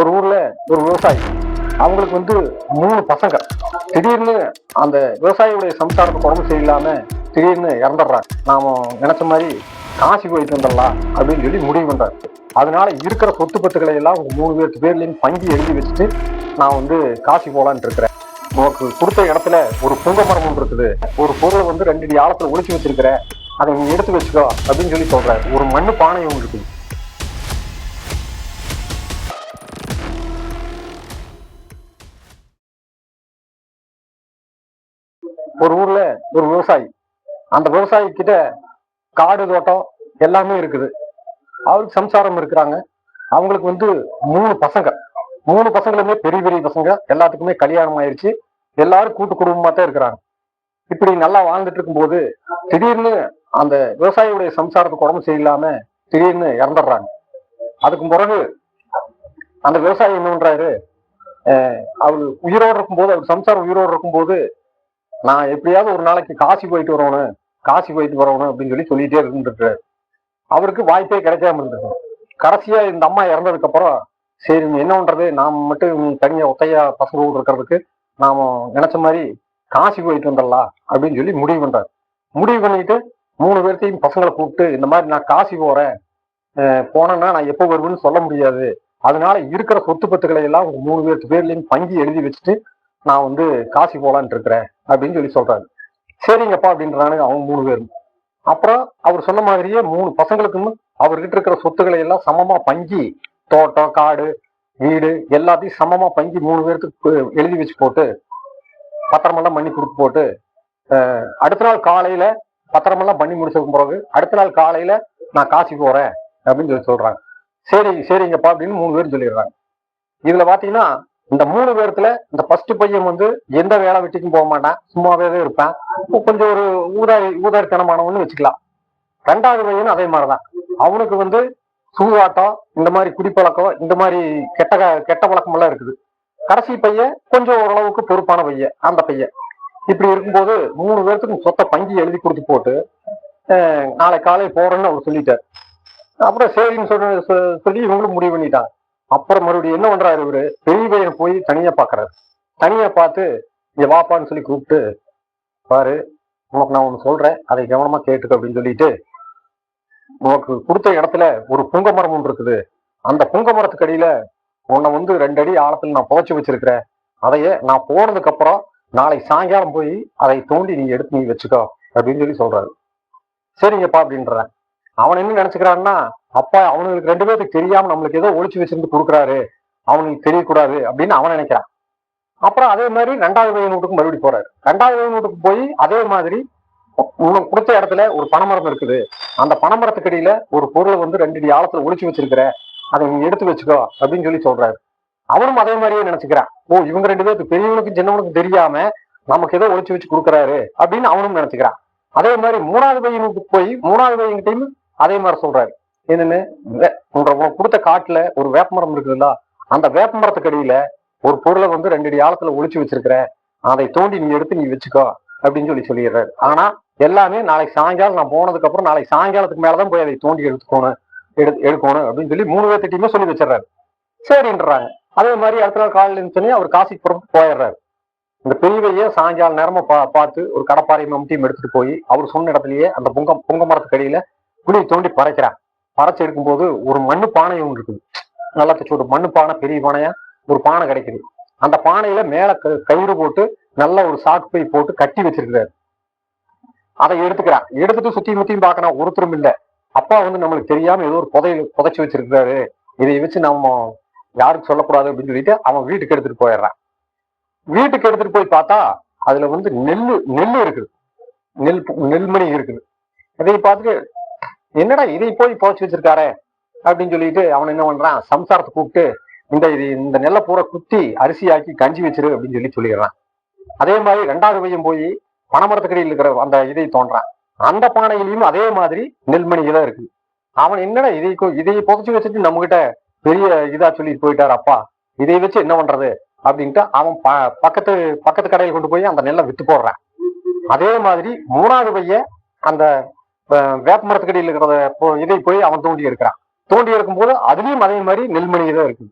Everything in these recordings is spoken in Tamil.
ஒரு ஊர்ல ஒரு விவசாயி அவங்களுக்கு வந்து மூணு பசங்க. திடீர்னு அந்த விவசாயியுடைய சம்சாரத்துக்கு உடம்பு சரியில்லாம திடீர்னு இறந்துடுறாங்க. நாம நினைச்ச மாதிரி காசி போயிட்டு வந்துடலாம் அப்படின்னு சொல்லி முடிவு பண்றாரு. அதனால இருக்கிற சொத்து பத்துக்களை எல்லாம் உங்க மூணு பேருக்கு பேர்லையும் பங்கி எழுதி வச்சுட்டு நான் வந்து காசி போலான்ட்டு இருக்கிறேன். உனக்கு கொடுத்த இடத்துல ஒரு புங்க மரம் ஒன்று இருக்குது. ஒரு பொருளை வந்து ரெண்டு அடி ஆழத்துல ஒழிச்சு வச்சிருக்கிற அதை நீ எடுத்து வச்சுக்கோ அப்படின்னு சொல்லி சொல்றாரு. ஒரு மண்ணு பானை ஒன்று இருக்குது. ஒரு ஊர்ல ஒரு விவசாயி. அந்த விவசாயி கிட்ட காடு தோட்டம் எல்லாமே இருக்குது. அவருக்கு சம்சாரம் இருக்கிறாங்க. அவங்களுக்கு வந்து மூணு பசங்க. மூணு பசங்களுமே பெரிய பெரிய பசங்க. எல்லாத்துக்குமே கல்யாணம் ஆயிடுச்சு எல்லாரும் கூட்டு குடும்பமா தான் இருக்கிறாங்க. இப்படி நல்லா வாழ்ந்துட்டு இருக்கும்போது திடீர்னு அந்த விவசாயியுடைய சம்சாரத்துக்கு உடம்பு சரியில்லாம திடீர்னு இறந்துடுறாங்க. அதுக்கு பிறகு அந்த விவசாயி என்ன பண்றாரு? அஹ் அவர் உயிரோடு இருக்கும்போது அவர் சம்சாரம் உயிரோடு இருக்கும்போது நான் எப்படியாவது ஒரு நாளைக்கு காசி போயிட்டு வரணும் காசி போயிட்டு வரணும் அப்படின்னு சொல்லி சொல்லிட்டே இருந்துருக்காரு அவருக்கு வாய்ப்பே கிடைக்காம இருந்தது கடைசியா இந்த அம்மா இறந்ததுக்கு அப்புறம் சரி நீ என்ன பண்றது? நாம் மட்டும் தனியா ஒத்தையா பசங்க கூட இருக்கிறதுக்கு நாம நினைச்ச மாதிரி காசி போயிட்டு வந்துடலாம் அப்படின்னு சொல்லி முடிவு பண்றாரு. முடிவு பண்ணிட்டு மூணு பேர்த்தையும் பசங்களை கூப்பிட்டு இந்த மாதிரி நான் காசி போறேன். போனேன்னா நான் எப்போ வருவேன்னு சொல்ல முடியாது. அதனால இருக்கிற சொத்து பத்துக்களை எல்லாம் உங்க மூணு பேர்த்து பேர்லயும் பங்கி எழுதி வச்சுட்டு நான் வந்து காசி போகலான்ட்டு இருக்கிறேன் அப்படின்னு சொல்லி சொல்றாரு. சரிங்கப்பா அப்படின்றானுங்க அவங்க மூணு பேரும். அப்புறம் அவர் சொன்ன மாதிரியே மூணு பசங்களுக்கும் அவர்கிட்ட இருக்கிற சொத்துக்களை எல்லாம் சமமா பங்கி தோட்டம் காடு வீடு எல்லாத்தையும் சமமா பங்கி மூணு பேர்த்துக்கு எழுதி வச்சு போட்டு பத்திரமெல்லாம் பண்ணி கொடுத்து போட்டு அடுத்த நாள் காலையில பத்திரமெல்லாம் பண்ணி முடிச்சதுக்கு பிறகு அடுத்த நாள் காலையில நான் காசி போறேன் அப்படின்னு சொல்லி சொல்றாங்க. சரி சரிங்கப்பா அப்படின்னு மூணு பேரும் சொல்லிடுறாங்க. இதுல பாத்தீங்கன்னா இந்த மூணு பேர்த்துல இந்த ஃபர்ஸ்ட் பையன் வந்து எந்த வேலை வெட்டிக்கும் போக மாட்டான். சும்மாவே இருப்பேன். கொஞ்சம் ஒரு ஊதாரி ஊதாரித்தனமானவன்னு வச்சுக்கலாம். ரெண்டாவது பையனும் அதே மாதிரிதான். அவனுக்கு வந்து சூதாட்டம் இந்த மாதிரி குடிப்பழக்கம் இந்த மாதிரி கெட்ட க- கெட்ட பழக்கம் எல்லாம் இருக்குது. கடைசி பையன் கொஞ்சம் ஓரளவுக்கு பொறுப்பான பையன் அந்த பையன். இப்படி இருக்கும்போது மூணு பேர்த்துக்கும் சொத்தை பங்கி எழுதி கொடுத்து போட்டு நாளை காலை போறேன்னு அவர் சொல்லிட்டார். அப்புறம் சரின்னு சொல்ற சொ- சொல்லி இவங்களும் முடிவு பண்ணிட்டாங்க. அப்புறம் மறுபடியும் என்ன பண்றாரு இவரு? பெரிய பையன் போய் தனியா பாக்குறாரு. தனியா பார்த்து இங்க வாப்பான்னு சொல்லி கூப்பிட்டு பாரு உனக்கு நான் ஒண்ணு சொல்றேன். அதை கவனமா கேட்டுக்க அப்படின்னு சொல்லிட்டு உனக்கு கொடுத்த இடத்துல ஒரு புங்க மரம் ஒன்று இருக்குது. அந்த புங்க மரத்துக்கு அடியில உன்னை வந்து ரெண்டு அடி ஆழத்துல நான் புதைச்சி வச்சிருக்கிறேன். அதையே நான் போனதுக்கு அப்புறம் நாளை சாயங்காலம் போய் அதை தோண்டி நீ எடுத்து நீ வச்சுக்கோ அப்படின்னு சொல்லி சொல்றாரு. சரிங்கப்பா அப்படின்றேன் அவன் என்ன நினைச்சுக்கிறான்னா அப்பா அவனுக்கு ரெண்டு பேருக்கு தெரியாம நம்மளுக்கு ஏதோ ஒழிச்சு வச்சிருந்து கொடுக்குறாரு. அவனுக்கு தெரியக்கூடாது அப்படின்னு அவன் நினைக்கிறான். அப்புறம் அதே மாதிரி ரெண்டாவது பையன் வீட்டுக்கு மறுபடியும் போறாரு. ரெண்டாவது பையன் வீட்டுக்கு போய் அதே மாதிரி உனக்கு கொடுத்த இடத்துல ஒரு பனைமரம் இருக்குது. அந்த பனைமரத்துக்கு அடியில ஒரு பொருளை வந்து ரெண்டு அடி ஆழத்துல ஒழிச்சு வச்சிருக்கிற அதை நீ எடுத்து வச்சுக்கோ அப்படின்னு சொல்லி சொல்றாரு. அவனும் அதே மாதிரியே நினைச்சுக்கிறான். ஓ இவங்க ரெண்டு பேருக்கு பெரியவனுக்கும் சின்னவனுக்கும் தெரியாம நமக்கு ஏதோ ஒழிச்சு வச்சு கொடுக்குறாரு அப்படின்னு அவனும் நினைச்சுக்கிறான். அதே மாதிரி மூணாவது பையனுக்கு போய் மூணாவது பையன்கிட்டையும் அதே மாதிரி சொல்றாரு. என்னன்னு வே- கொடுத்த காட்டுல ஒரு வேப்பமரம் இருக்குதுல்ல அந்த வேப்பமரத்துக்கு அடியில ஒரு பொருளை வந்து ரெண்டு அடி ஆழத்துல ஒழிச்சு வச்சிருக்கிற அதை தோண்டி நீ எடுத்து நீ வச்சுக்கோ அப்படின்னு சொல்லி சொல்லிடுறாரு. ஆனா எல்லாமே நாளைக்கு சாயங்காலம் நான் போனதுக்கு அப்புறம் நாளைக்கு சாயங்காலத்துக்கு மேலதான் போய் அதை தோண்டி எடுத்துக்கணும் எடு எடுக்கணும் அப்படின்னு சொல்லி மூணு பேர்த்திட்டையுமே சொல்லி வச்சிடுறாரு. சரின்றாங்க. அதே மாதிரி அடுத்த நாள் காலையில் இருந்துச்சுனே அவர் காசிக்கு புறப்பட்டு போயிடுறாரு. இந்த பெரியவையே சாயங்கால நேரமா பா பார்த்து ஒரு கடப்பாறை மம்டியும் எடுத்துட்டு போய் அவர் சொன்ன இடத்துலயே அந்த புங்க புங்க மரத்துக்கு அடியில குழியை தோண்டி பறைக்கிறான் பறைச்சு எடுக்கும்போது ஒரு மண்ணு பானை ஒன்று இருக்குது. நல்லா தச்சு ஒரு மண்ணு பானை பெரிய பானையா? ஒரு பானை கிடைக்குது. அந்த பானையில மேல க- கயிறு போட்டு நல்ல ஒரு சாக்கு பை போட்டு கட்டி வச்சிருக்கிறாரு. அதை எடுத்துக்கிறான் எடுத்துட்டு சுத்தி முத்தியும் பார்க்கறான் ஒருத்தரும் இல்ல. அப்பா வந்து நம்மளுக்கு தெரியாம ஏதோ ஒரு புதை புதைச்சு வச்சிருக்கிறாரு. இதை வச்சு நம்ம யாருக்கு சொல்லக்கூடாது அப்படின்னு சொல்லிட்டு அவன் வீட்டுக்கு எடுத்துட்டு போயிடுறான். வீட்டுக்கு எடுத்துட்டு போய் பார்த்தா அதுல வந்து நெல்லு நெல்லு இருக்குது. நெல் நெல்மணி இருக்குது. இதை பார்த்துட்டு என்னடா இதை போய் புதைச்சு வச்சிருக்காரு? அப்படின்னு சொல்லிட்டு அவன் என்ன பண்றான்? சம்சாரத்தை கூப்பிட்டு இந்த இது இந்த நெல்லை பூரா குத்தி அரிசியாக்கி கஞ்சி வச்சிரு அப்படின்னு சொல்லி சொல்லிடுறான். அதே மாதிரி ரெண்டாவது பையன் போய் பனைமரத்துக்கடியில் இருக்கிற அந்த இதை தோன்றான். அந்த பானையிலையும் அதே மாதிரி நெல்மணி தான் இருக்கு. அவன் என்னடா இதை இதை புதைச்சு வச்சுட்டு நம்ம கிட்ட பெரிய இதா சொல்லி போயிட்டாரு அப்பா. இதை வச்சு என்ன பண்றது? அப்படின்ட்டு அவன் ப- பக்கத்து பக்கத்து கடையில் கொண்டு போய் அந்த நெல்லை வித்து போடுறான். அதே மாதிரி மூணாவது பையன் அந்த வேப்ப மரத்துக்கடியில் இருக்கிறத போ- இதை போய் அவன் தோண்டி எடுக்கிறான். தோண்டி எடுக்கும்போது அதுலயும் அதே மாதிரி நெல்மணி தான் இருக்கு.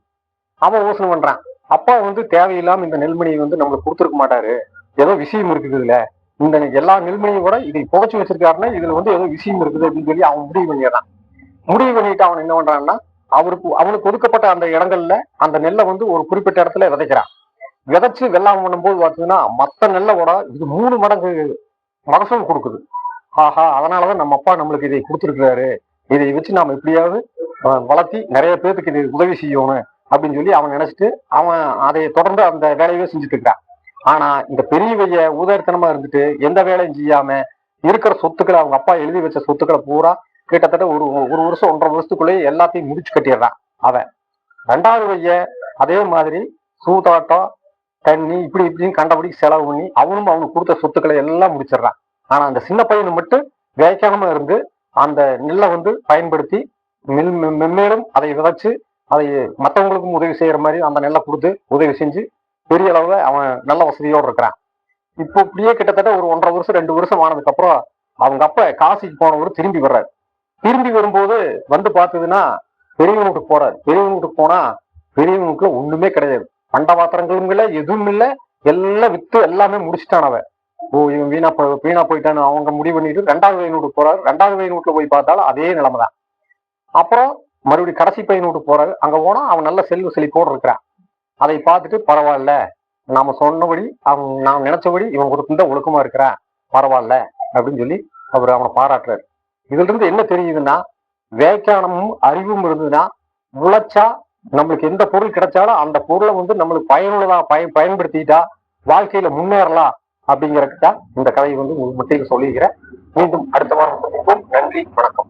அவன் யோசனை பண்றான். அப்பா வந்து தேவையில்லாம இந்த நெல்மணியை வந்து நம்மளுக்கு கொடுத்துருக்க மாட்டாரு. ஏதோ விஷயம் இருக்குது இதுல. இந்த எல்லா நெல்மணியும் கூட இதை புதைச்சு வச்சிருக்காருன்னா இதுல வந்து ஏதோ விஷயம் இருக்குது அப்படின்னு சொல்லி அவன் முடிவு பண்ணிடுறான். முடிவு பண்ணிட்டு அவன் என்ன பண்றான்னா அவருக்கு அவனுக்கு ஒதுக்கப்பட்ட அந்த இடங்கள்ல அந்த நெல்லை வந்து ஒரு குறிப்பிட்ட இடத்துல விதைக்கிறான். விதைச்சு வெள்ளாமை பண்ணும்போது பார்த்தீங்கன்னா மத்த நெல்லை விட இது மூணு மடங்கு மகசூல் கொடுக்குது. ஆஹா அதனாலதான் நம்ம அப்பா நம்மளுக்கு இதை கொடுத்துருக்கிறாரு. இதை வச்சு நாம எப்படியாவது வளர்த்தி நிறைய பேருக்கு இது உதவி செய்யணும் அப்படின்னு சொல்லி அவன் நினைச்சிட்டு அவன் அதை தொடர்ந்து அந்த வேலையவே செஞ்சுட்டு இருக்கிறான் ஆனா இந்த பெரியவைய உதாரித்தனமா இருந்துட்டு எந்த வேலையும் செய்யாம இருக்கிற சொத்துக்களை அவங்க அப்பா எழுதி வச்ச சொத்துக்களை பூரா கிட்டத்தட்ட ஒரு ஒரு வருஷம் ஒன்றரை வருஷத்துக்குள்ளேயே எல்லாத்தையும் முடிச்சு கட்டிடுறான் அவன். ரெண்டாவது வைய அதே மாதிரி சூதாட்டம் தண்ணி இப்படி இப்படின்னு கண்டபடி செலவு பண்ணி அவனும் அவனுக்கு கொடுத்த சொத்துக்களை எல்லாம் முடிச்சிடுறான். ஆனா அந்த சின்ன பையனை மட்டும் வேக்காம இருந்து அந்த நெல்லை வந்து பயன்படுத்தி மெல் மென்மேலும் அதை விதைச்சு அதை மற்றவங்களுக்கும் உதவி செய்யற மாதிரி அந்த நெல்லை கொடுத்து உதவி செஞ்சு பெரிய அளவுல அவன் நல்ல வசதியோடு இருக்கிறான். இப்போ இப்படியே கிட்டத்தட்ட ஒரு ஒன்றரை வருஷம் ரெண்டு வருஷம் ஆனதுக்கு அப்புறம் அவங்க அப்ப காசிக்கு போனவர் திரும்பி வர்றாரு. திரும்பி வரும்போது வந்து பார்த்ததுன்னா பெரியவன் வீட்டுக்கு போறாரு. பெரியவன் வீட்டுக்கு போனா பெரியவங்க வீட்டுல ஒண்ணுமே கிடையாது. பண்ட பாத்திரங்களும் இல்ல எதுவும் இல்லை. எல்லாம் வித்து எல்லாமே முடிச்சிட்டான் அவன். ஓ இவன் வீணா போ வீணா போயிட்டான்னு அவங்க முடிவு பண்ணிட்டு ரெண்டாவது பையன் போறாரு. ரெண்டாவது பையன் போய் பார்த்தாலும் அதே நிலைமை தான் அப்புறம் மறுபடியும் கடைசி பையன் போறாரு. அங்க போனா அவன் நல்ல செல்வ செழிப்போடு இருக்கிறான். அதை பார்த்துட்டு பரவாயில்ல. நாம சொன்னபடி அவன் நாம் நினைச்சபடி இவன் கொடுத்துருந்தா ஒழுக்கமா இருக்கிறான். பரவாயில்ல அப்படின்னு சொல்லி அவர் அவனை பாராட்டுறாரு. இதுல இருந்து என்ன தெரியுதுன்னா வேக்கானமும் அறிவும் இருந்ததுன்னா உழைச்சா நம்மளுக்கு எந்த பொருள் கிடைச்சாலும் அந்த பொருளை வந்து நம்மளுக்கு பயனுள்ளதா பயன் பயன்படுத்திட்டா வாழ்க்கையில முன்னேறலாம். அப்படிங்கிறதுக்கு தான் இந்த கதையை வந்து உங்களுக்கு மத்தியில் சொல்லியிருக்கிறேன். மீண்டும் அடுத்த வாரம் நன்றி வணக்கம்.